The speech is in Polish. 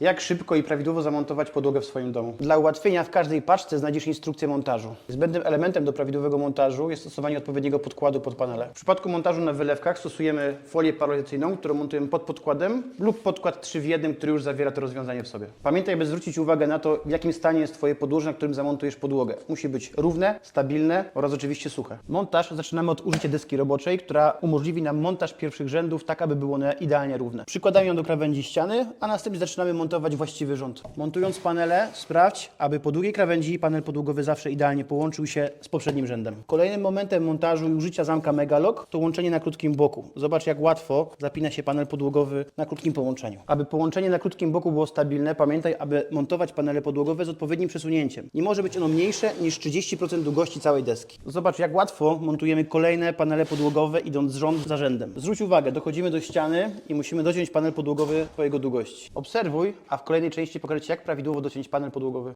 Jak szybko i prawidłowo zamontować podłogę w swoim domu? Dla ułatwienia w każdej paczce znajdziesz instrukcję montażu. Zbędnym elementem do prawidłowego montażu jest stosowanie odpowiedniego podkładu pod panele. W przypadku montażu na wylewkach stosujemy folię paralizacyjną, którą montujemy pod podkładem lub podkład 3 w 1, który już zawiera to rozwiązanie w sobie. Pamiętaj, by zwrócić uwagę na to, w jakim stanie jest Twoje podłoże, na którym zamontujesz podłogę. Musi być równe, stabilne oraz oczywiście suche. Montaż zaczynamy od użycia deski roboczej, która umożliwi nam montaż pierwszych rzędów tak, aby było one idealnie równe. Przykładamy ją do krawędzi ściany, a następnie zaczynamy montować właściwy rząd. Montując panele, sprawdź, aby po drugiej krawędzi panel podłogowy zawsze idealnie połączył się z poprzednim rzędem. Kolejnym momentem montażu i użycia zamka Megalock to łączenie na krótkim boku. Zobacz, jak łatwo zapina się panel podłogowy na krótkim połączeniu. Aby połączenie na krótkim boku było stabilne, pamiętaj, aby montować panele podłogowe z odpowiednim przesunięciem. Nie może być ono mniejsze niż 30% długości całej deski. Zobacz, jak łatwo montujemy kolejne panele podłogowe, idąc rząd za rzędem. Zwróć uwagę, dochodzimy do ściany i musimy dociąć panel podłogowy po jego długości. Obserwuj, a w kolejnej części pokażę Ci, jak prawidłowo dociąć panel podłogowy.